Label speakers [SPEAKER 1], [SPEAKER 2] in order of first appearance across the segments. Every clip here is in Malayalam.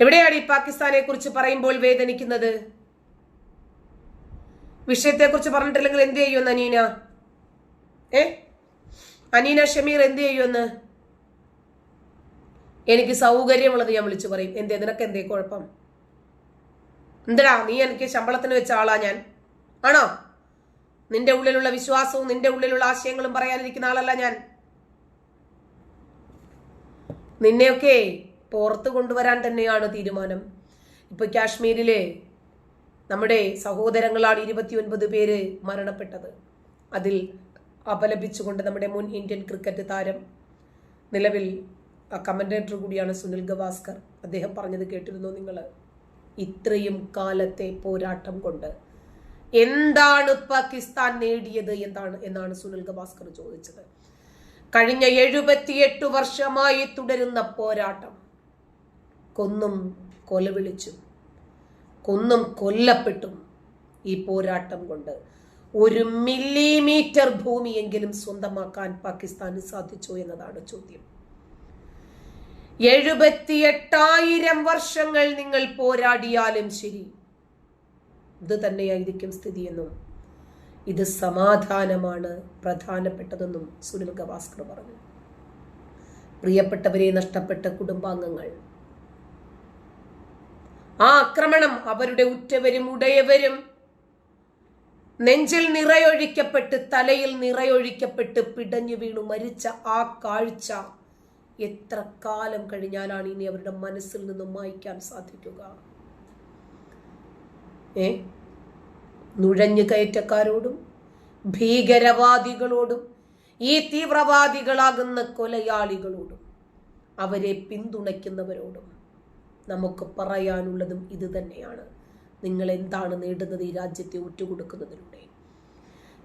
[SPEAKER 1] എവിടെയാണ് ഈ പാകിസ്ഥാനെ കുറിച്ച് പറയുമ്പോൾ വേദനിക്കുന്നത്? വിഷയത്തെക്കുറിച്ച് പറഞ്ഞിട്ടില്ലെങ്കിൽ എന്ത് ചെയ്യുമെന്ന് അനീന ഏ? അനീന ഷമീർ എന്ത് ചെയ്യുമെന്ന് എനിക്ക് സൗകര്യമുള്ളത് ഞാൻ വിളിച്ചു പറയും. എന്തേ നിനക്ക് എന്തേ കുഴപ്പം? എന്തടാ നീ എനിക്ക് ശമ്പളത്തിന് വെച്ച ആളാ ഞാൻ. ആണോ? നിന്റെ ഉള്ളിലുള്ള വിശ്വാസവും നിന്റെ ഉള്ളിലുള്ള ആശയങ്ങളും പറയാനിരിക്കുന്ന ആളല്ല ഞാൻ. നിന്നെയൊക്കെ പുറത്ത് കൊണ്ടുവരാൻ തന്നെയാണ് തീരുമാനം. ഇപ്പൊ കാശ്മീരിലെ നമ്മുടെ സഹോദരങ്ങളാണ് ഇരുപത്തിയൊൻപത് പേര് മരണപ്പെട്ടത്. അതിൽ അപലപിച്ചുകൊണ്ട് നമ്മുടെ മുൻ ഇന്ത്യൻ ക്രിക്കറ്റ് താരം നിലവിൽ കമന്റേറ്റർ കൂടിയാണ് സുനിൽ ഗവാസ്കർ. അദ്ദേഹം പറഞ്ഞത് കേട്ടിരുന്നു നിങ്ങൾ ഇത്രയും കാലത്തെ പോരാട്ടം കൊണ്ട് എന്താണ് പാകിസ്ഥാൻ നേടിയത് എന്താണ് എന്നാണ് സുനിൽ ഗവാസ്കർ ചോദിച്ചത്. കഴിഞ്ഞ എഴുപത്തിയെട്ട് വർഷമായി തുടരുന്ന പോരാട്ടം കൊന്നും കൊലവിളിച്ചും കൊന്നും കൊല്ലപ്പെട്ടും ഈ പോരാട്ടം കൊണ്ട്. ഒരു മില്ലിമീറ്റർ ഭൂമിയെങ്കിലും സ്വന്തമാക്കാൻ പാകിസ്ഥാന് സാധിച്ചു എന്നതാണ് ചോദ്യം. എഴുപത്തിയെട്ടായിരം വർഷങ്ങൾ നിങ്ങൾ പോരാടിയാലും ശരി ഇത് തന്നെയായിരിക്കും സ്ഥിതിയെന്നും ഇത് സമാധാനമാണ് പ്രധാനപ്പെട്ടതെന്നും സുനിൽ ഗവാസ്കർ പറഞ്ഞു. പ്രിയപ്പെട്ടവരെ നഷ്ടപ്പെട്ട കുടുംബാംഗങ്ങൾ ആ ആക്രമണം അവരുടെ ഉറ്റവരും ഉടയവരും. നെഞ്ചിൽ നിറയൊഴിക്കപ്പെട്ട് തലയിൽ നിറയൊഴിക്കപ്പെട്ട് പിടഞ്ഞു വീണു മരിച്ച ആ കാഴ്ച എത്ര കാലം കഴിഞ്ഞാലാണ് ഇനി അവരുടെ മനസ്സിൽ നിന്നും മായ്ക്കാൻ സാധിക്കുക? ഏ? നുഴഞ്ഞു കയറ്റക്കാരോടും ഭീകരവാദികളോടും ഈ തീവ്രവാദികളാകുന്ന കൊലയാളികളോടും അവരെ പിന്തുണയ്ക്കുന്നവരോടും. നമുക്ക് പറയാനുള്ളതും ഇത് തന്നെയാണ്. നിങ്ങൾ എന്താണ് നേടുന്നത് ഈ രാജ്യത്തെ ഒറ്റുകൊടുക്കുന്നതിലൂടെ?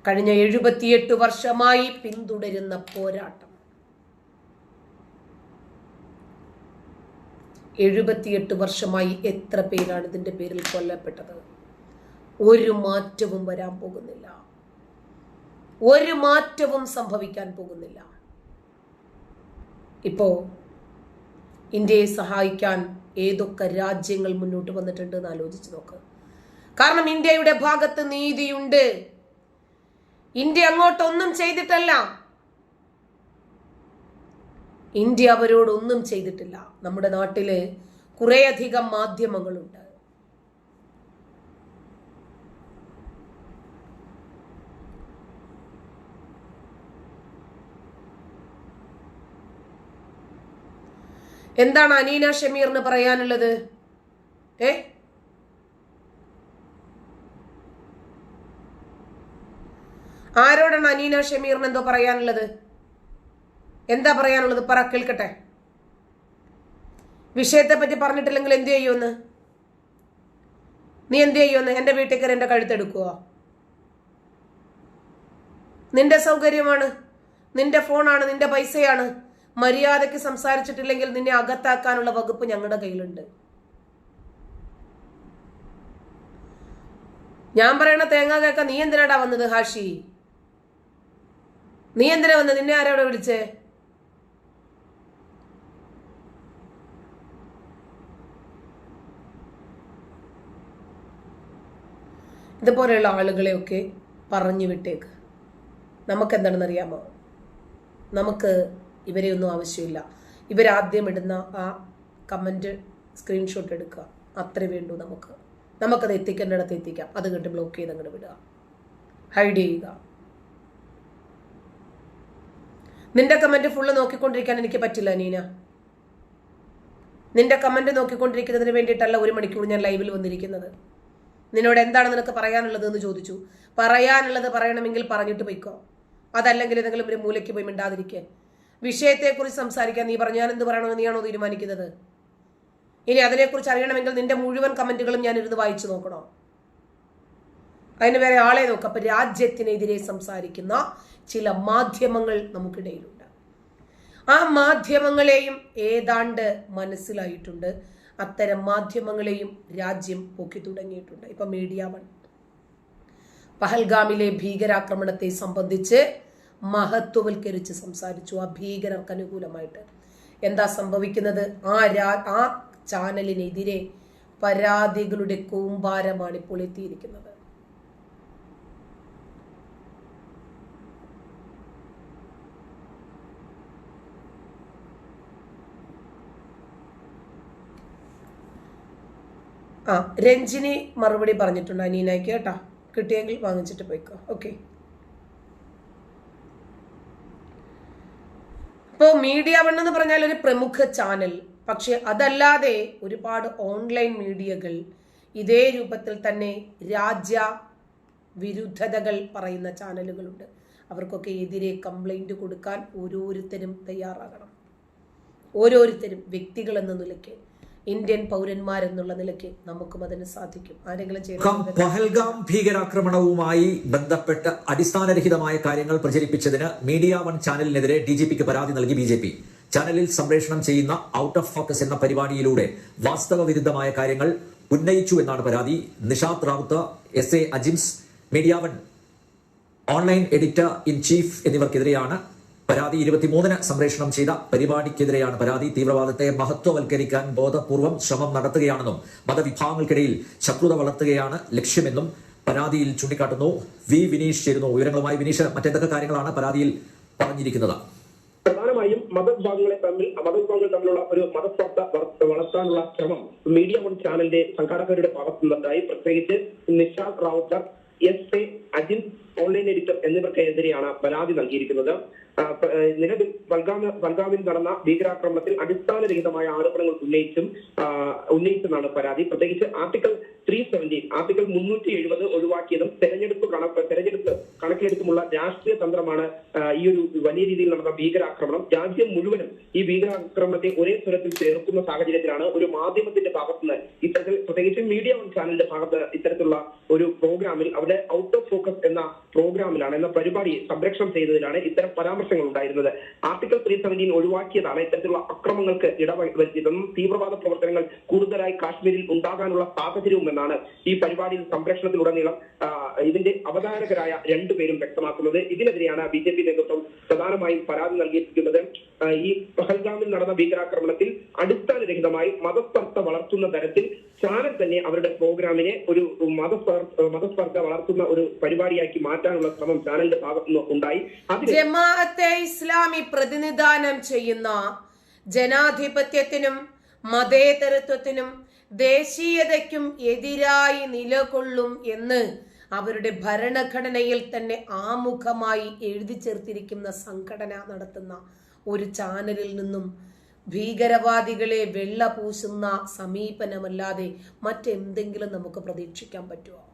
[SPEAKER 1] കഴിഞ്ഞ എഴുപത്തിയെട്ട് വർഷമായി പിന്തുടരുന്ന പോരാട്ടം. എഴുപത്തിയെട്ട് വർഷമായി എത്ര പേരാണ് ഇതിന്റെ പേരിൽ കൊല്ലപ്പെട്ടത്? ഒരു മാറ്റവും വരാൻ പോകുന്നില്ല. ഒരു മാറ്റവും സംഭവിക്കാൻ പോകുന്നില്ല. ഇപ്പോ ഇന്ത്യയെ സഹായിക്കാൻ ഏതൊക്കെ രാജ്യങ്ങൾ മുന്നോട്ട് വന്നിട്ടുണ്ട് എന്ന് ആലോചിച്ച് നോക്ക്. കാരണം ഇന്ത്യയുടെ ഭാഗത്ത് നീതിയുണ്ട്. ഇന്ത്യ അങ്ങോട്ടൊന്നും ചെയ്തിട്ടല്ല. ഇന്ത്യ അവരോടൊന്നും ചെയ്തിട്ടില്ല. നമ്മുടെ നാട്ടിൽ കുറേയധികം മാധ്യമങ്ങളുണ്ട്. എന്താണ് അനീന ഷമീറിന് പറയാനുള്ളത്? ഏ? ആരോടാണ് അനീന ഷമീറിന് എന്തോ പറയാനുള്ളത്? എന്താ പറയാനുള്ളത്? പറ കേൾക്കട്ടെ. വിഷയത്തെ പറ്റി പറഞ്ഞിട്ടില്ലെങ്കിൽ എന്ത് ചെയ്യുമെന്ന്? നീ എന്ത് ചെയ്യുമെന്ന്? എന്റെ വീട്ടിൽ കയറി എന്റെ കഴുത്തെടുക്കുക നിന്റെ സൗകര്യമാണ്. നിന്റെ ഫോണാണ്. നിന്റെ പൈസയാണ്. മര്യാദയ്ക്ക് സംസാരിച്ചിട്ടില്ലെങ്കിൽ നിന്നെ അകത്താക്കാനുള്ള വകുപ്പ് ഞങ്ങളുടെ കയ്യിലുണ്ട്. ഞാൻ പറയണ തേങ്ങ കേൾക്കാൻ നീ എന്തിനാടാ വന്നത് ഹാഷി? നീ എന്തിനാ വന്നത്? നിന്നെ ആരോടെ വിളിച്ചേ? ഇതുപോലെയുള്ള ആളുകളെയൊക്കെ പറഞ്ഞു വിട്ടേക്ക്. നമുക്ക് എന്താണെന്ന് ഒന്നും ആവശ്യമില്ല. ഇവരാദ്യം ഇടുന്ന ആ കമന്റ് സ്ക്രീൻഷോട്ട് എടുക്കുക. അത്രേ വേണ്ടൂ നമുക്ക്. നമുക്കത് എത്തിക്കേണ്ടിടത്ത് എത്തിക്കാം. അത് കണ്ട് ബ്ലോക്ക് ചെയ്ത് അങ്ങോട്ട് വിടുക. ഹൈഡ് ചെയ്യുക. നിന്റെ കമന്റ് ഫുള്ള് നോക്കിക്കൊണ്ടിരിക്കാൻ എനിക്ക് പറ്റില്ല നീന. നിന്റെ കമന്റ് നോക്കിക്കൊണ്ടിരിക്കുന്നതിന് വേണ്ടിയിട്ടല്ല ഒരു മണിക്കൂർ ഞാൻ ലൈവിൽ വന്നിരിക്കുന്നത്. നിന്നോട് എന്താണ് നിനക്ക് പറയാനുള്ളത് എന്ന് ചോദിച്ചു. പറയാനുള്ളത് പറയണമെങ്കിൽ പറഞ്ഞിട്ട് പോയിക്കോ. അതല്ലെങ്കിൽ ഏതെങ്കിലും ഒരു മൂലയ്ക്ക് പോയി മിണ്ടാതിരിക്കുക വിഷയത്തെക്കുറിച്ച് സംസാരിക്കാൻ നീ പറഞ്ഞു. ഞാൻ എന്ത് പറയണമെന്ന് നീയാണോ തീരുമാനിക്കുന്നത്? ഇനി അതിനെക്കുറിച്ച് അറിയണമെങ്കിൽ നിന്റെ മുഴുവൻ കമന്റുകളും ഞാൻ ഇരുന്ന് വായിച്ചു നോക്കണോ? അതിന് വേറെ ആളെ നോക്കാം. അപ്പൊ രാജ്യത്തിനെതിരെ സംസാരിക്കുന്ന ചില മാധ്യമങ്ങൾ നമുക്കിടയിലുണ്ട്. ആ മാധ്യമങ്ങളെയും ഏതാണ്ട് മനസ്സിലായിട്ടുണ്ട്. അത്തരം മാധ്യമങ്ങളെയും രാജ്യം പൊക്കി തുടങ്ങിയിട്ടുണ്ട്. ഇപ്പൊ മീഡിയ വൺ. പഹൽഗാമിലെ ഭീകരാക്രമണത്തെ സംബന്ധിച്ച് മഹത്വവൽക്കരിച്ച് സംസാരിച്ചു. ആ ഭീകരർക്ക് അനുകൂലമായിട്ട് എന്താ സംഭവിക്കുന്നത്? ആ രാ ആ ചാനലിനെതിരെ പരാതികളുടെ കൂമ്പാരമാണ് ഇപ്പോൾ എത്തിയിരിക്കുന്നത്. ആ രഞ്ജിനി മറുപടി പറഞ്ഞിട്ടുണ്ട് അനീനയ്ക്ക് കേട്ടോ. കിട്ടിയെങ്കിൽ വാങ്ങിച്ചിട്ട് പോയിക്കോ. ഓക്കെ. ഇപ്പോൾ മീഡിയ വൺ എന്ന് പറഞ്ഞാൽ ഒരു പ്രമുഖ ചാനൽ. പക്ഷെ അതല്ലാതെ ഒരുപാട് ഓൺലൈൻ മീഡിയകൾ ഇതേ രൂപത്തിൽ തന്നെ രാജ്യ വിരുദ്ധതകൾ പറയുന്ന ചാനലുകളുണ്ട്. അവർക്കൊക്കെ എതിരെ കംപ്ലൈന്റ് കൊടുക്കാൻ ഓരോരുത്തരും തയ്യാറാകണം. ഓരോരുത്തരും വ്യക്തികളെന്ന നിലയ്ക്ക്. ഇന്ത്യൻ പൗരന്മാരെന്നുള്ള നിലയ്ക്ക് നമുക്കും അതിന് സാധിക്കും. ആരെങ്കിലും ചെയ്യാം
[SPEAKER 2] പഹൽഗാം ഭീകരാക്രമണവുമായി ബന്ധപ്പെട്ട് അടിസ്ഥാനരഹിതമായ കാര്യങ്ങൾ പ്രചരിപ്പിച്ചതിന് മീഡിയ വൺ ചാനലിനെതിരെ ഡി ജി പിക്ക് പരാതി നൽകി ബി ജെ പി. ചാനലിൽ സംപ്രേഷണം ചെയ്യുന്ന ഔട്ട് ഓഫ് ഫോക്കസ് എന്ന പരിപാടിയിലൂടെ വാസ്തവ വിരുദ്ധമായ കാര്യങ്ങൾ ഉന്നയിച്ചു എന്നാണ് പരാതി. Nishad Ravuth S A Ajims media one online editor in chief എന്നിവർക്കെതിരെയാണ് പരാതി ഇരുപത്തിമൂന്നിന് സംപ്രേഷണം ചെയ്ത പരിപാടിക്കെതിരെയാണ് പരാതി. തീവ്രവാദത്തെ മഹത്വവൽക്കരിക്കാൻ ബോധപൂർവം ശ്രമം നടത്തുകയാണെന്നും മതവിഭാഗങ്ങൾക്കിടയിൽ ശത്രുത വളർത്തുകയാണ് ലക്ഷ്യമെന്നും പരാതിയിൽ ചൂണ്ടിക്കാട്ടുന്നു. വി വിനീഷ് ചേരുന്നു. വിവരങ്ങളുമായി വിനീഷ് മറ്റെന്തൊക്കെ കാര്യങ്ങളാണ് പരാതിയിൽ പറഞ്ഞിരിക്കുന്നത്?
[SPEAKER 3] പ്രധാനമായും മതവിഭാഗങ്ങളെ തമ്മിൽ മതവിഭാഗങ്ങൾ തമ്മിലുള്ള ഒരു മതസ്വാർത്ഥ വളർ- വളർത്താനുള്ള ശ്രമം മീഡിയ വൺ ചാനലിന്റെ സംഘാടകരുടെ ഭാഗത്തു നിന്നുണ്ടായി. പ്രത്യേകിച്ച് Nishad Ravuthar S A Ajin online editor എന്നിവർക്കെതിരെയാണ് പരാതി നൽകിയിരിക്കുന്നത്. നിലവിൽ പൽഗാമ പൽഗാമിൽ നടന്ന ഭീകരാക്രമണത്തിൽ അടിസ്ഥാനരഹിതമായ ആരോപണങ്ങൾ ഉന്നയിച്ചും ഉന്നയിച്ചെന്നാണ് പരാതി. പ്രത്യേകിച്ച് ആർട്ടിക്കിൾ ത്രീ സെവന്റീൻ ആർട്ടിക്കിൾ മുന്നൂറ്റി എഴുപത് ഒഴിവാക്കിയതും തെരഞ്ഞെടുപ്പ് തെരഞ്ഞെടുപ്പ് കണക്കിലെടുത്തുമുള്ള രാഷ്ട്രീയ തന്ത്രമാണ് ഈ ഒരു വലിയ രീതിയിൽ നടന്ന ഭീകരാക്രമണം. രാജ്യം മുഴുവനും ഈ ഭീകരാക്രമണത്തെ ഒരേ സ്വരത്തിൽ ചേർക്കുന്ന സാഹചര്യത്തിലാണ് ഒരു മാധ്യമത്തിന്റെ ഭാഗത്തുനിന്ന് ഇത്തരത്തിൽ പ്രത്യേകിച്ച് മീഡിയ വൺ ചാനലിന്റെ ഭാഗത്ത് ഇത്തരത്തിലുള്ള ഒരു പ്രോഗ്രാമിൽ അവിടെ ഔട്ട് ഓഫ് ഫോക്കസ് എന്ന പ്രോഗ്രാമിലാണ് എന്ന പരിപാടി സംരക്ഷണം ചെയ്തതിലാണ് ഇത്തരം പരാമർശങ്ങൾ ഉണ്ടായിരുന്നത്. ആർട്ടിക്കിൾ ത്രീ സെവന്റീൻ ഒഴിവാക്കിയതാണ് ഇത്തരത്തിലുള്ള അക്രമങ്ങൾക്ക് ഇടവരുത്തിയതെന്നും തീവ്രവാദ പ്രവർത്തനങ്ങൾ കൂടുതലായി കാശ്മീരിൽ ഉണ്ടാകാനുള്ള സാഹചര്യവും എന്നാണ് ഈ പരിപാടിയിൽ സംരക്ഷണത്തിലുടനീളം ഇതിന്റെ അവതാരകരായ രണ്ടുപേരും വ്യക്തമാക്കുന്നത്. ഇതിനെതിരെയാണ് ബി ജെ പി നേതൃത്വം പ്രധാനമായും പരാതി നൽകിയിരിക്കുന്നത്. ഈ പഹൽഗാമിൽ നടന്ന ഭീകരാക്രമണത്തിൽ അടിസ്ഥാനരഹിതമായി മതസ്പർദ്ധ വളർത്തുന്ന തരത്തിൽ ചാനൽ തന്നെ അവരുടെ പ്രോഗ്രാമിനെ ഒരു മതസ്പർ മതസ്പർദ്ധ വളർത്തുന്ന ഒരു പരിപാടിയാക്കി മാറ്റാനുള്ള ശ്രമം ചാനലിന്റെ ഭാഗത്തുനിന്ന് ഉണ്ടായി.
[SPEAKER 1] ജമാഅത്തെ ഇസ്ലാമി പ്രതിനിധാനം ചെയ്യുന്ന ജനാധിപത്യത്തിനും മതേതരത്വത്തിനും ദേശീയതയ്ക്കും എതിരായി നിലകൊള്ളും എന്ന് അവരുടെ ഭരണഘടനയിൽ തന്നെ ആമുഖമായി എഴുതി ചേർത്തിരിക്കുന്ന സംഘടന നടത്തുന്ന ഒരു ചാനലിൽ നിന്നും ഭീകരവാദികളെ വെള്ള പൂശുന്ന സമീപനമല്ലാതെ മറ്റെന്തെങ്കിലും നമുക്ക് പ്രതീക്ഷിക്കാൻ പറ്റുമോ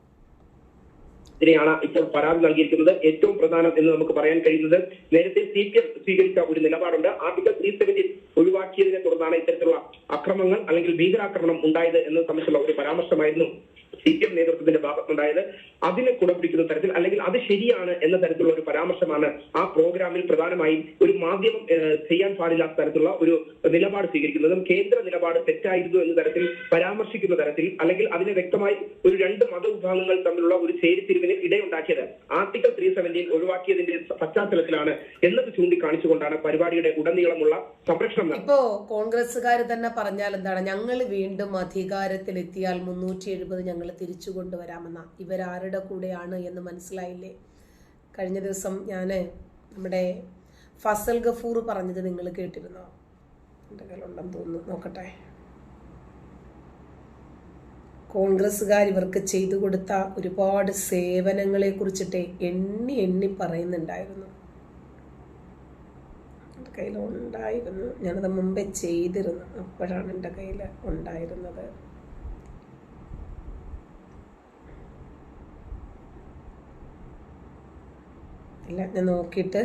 [SPEAKER 3] ഇതിനെയാണ് ഇപ്പോൾ പരാതി നൽകിയിരിക്കുന്നത്. ഏറ്റവും പ്രധാനം എന്ന് നമുക്ക് പറയാൻ കഴിയുന്നത് നേരത്തെ സി പി എം സ്വീകരിച്ച ഒരു നിലപാടുണ്ട്. ആർട്ടിക്കൽ ത്രീ സെവന്റി ഒഴിവാക്കിയതിനെ തുടർന്നാണ് ഇത്തരത്തിലുള്ള അക്രമങ്ങൾ അല്ലെങ്കിൽ ഭീകരാക്രമണം ഉണ്ടായത് എന്നത് സംബന്ധിച്ചുള്ള ഒരു പരാമർശമായിരുന്നു. സി പി എം നേതൃത്വത്തിന്റെ ഭാഗത്തുണ്ടായത് അതിനെ കുടപിടിക്കുന്ന തരത്തിൽ അല്ലെങ്കിൽ അത് ശരിയാണ് എന്ന തരത്തിലുള്ള ഒരു പരാമർശമാണ് ആ പ്രോഗ്രാമിൽ പ്രധാനമായും ഒരു മാധ്യമം ചെയ്യാൻ പാടില്ലാത്ത തരത്തിലുള്ള ഒരു നിലപാട് സ്വീകരിക്കുന്നതും കേന്ദ്ര നിലപാട് തെറ്റായിരുന്നു എന്ന തരത്തിൽ പരാമർശിക്കുന്ന തരത്തിൽ അല്ലെങ്കിൽ അതിനെ വ്യക്തമായി ഒരു രണ്ട് മതവിഭാഗങ്ങൾ തമ്മിലുള്ള ഒരു ചേരിതിരിവിന് ഇടയുണ്ടാക്കിയത് ആർട്ടിക്കൽ ത്രീ സെവന്റീൻ ഒഴിവാക്കിയതിന്റെ പശ്ചാത്തലത്തിലാണ് എന്നത് ചൂണ്ടിക്കാണിച്ചുകൊണ്ടാണ് പരിപാടിയുടെ ഉടനീളമുള്ള സംരക്ഷണം
[SPEAKER 1] ഇപ്പോ കോൺഗ്രസ്സുകാർ തന്നെ പറഞ്ഞാൽ എന്താണ്? ഞങ്ങൾ വീണ്ടും അധികാരത്തിലെത്തിയാൽ മുന്നൂറ്റി എഴുപത് ഞങ്ങൾ തിരിച്ചു കൊണ്ടുവരാമെന്ന. ഇവരാരുടെ കൂടെയാണ് എന്ന് മനസ്സിലായില്ലേ? കഴിഞ്ഞ ദിവസം ഞാൻ നമ്മുടെ ഫസൽ ഗഫൂർ പറഞ്ഞത് നിങ്ങൾ കേട്ടിരുന്നോ? എന്റെ കയ്യിലുണ്ടെന്ന് തോന്നുന്നു. നോക്കട്ടെ. കോൺഗ്രസ്സുകാർ ഇവർക്ക് ചെയ്തു കൊടുത്ത ഒരുപാട് സേവനങ്ങളെ കുറിച്ചിട്ട് എണ്ണി എണ്ണി പറയുന്നുണ്ടായിരുന്നു. എന്റെ കയ്യിൽ ഉണ്ടായിരുന്നു ഞാനത് മുമ്പേ ചെയ്തിരുന്നു. അപ്പോഴാണ് എന്റെ കയ്യിൽ ഉണ്ടായിരുന്നത്. ഇല്ല ഞാൻ നോക്കിയിട്ട്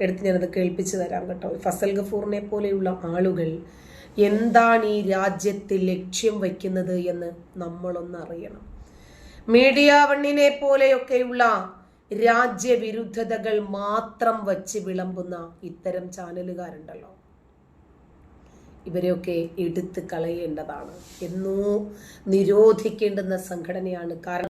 [SPEAKER 1] എടുത്ത് ഞാനത് കേൾപ്പിച്ചു തരാം കേട്ടോ. ഫസൽ ഗഫൂറിനെ പോലെയുള്ള ആളുകൾ എന്താണ് ഈ രാജ്യത്തെ ലക്ഷ്യം വയ്ക്കുന്നത് എന്ന് നമ്മളൊന്ന് അറിയണം. മീഡിയ വണ്ണിനെ പോലെയൊക്കെയുള്ള രാജ്യവിരുദ്ധതകൾ മാത്രം വച്ച് വിളമ്പുന്ന ഇത്തരം ചാനലുകാരുണ്ടല്ലോ. ഇവരെയൊക്കെ എടുത്ത് കളയേണ്ടതാണ്. എന്നോ നിരോധിക്കേണ്ടുന്ന സംഘടനയാണ്. കാരണം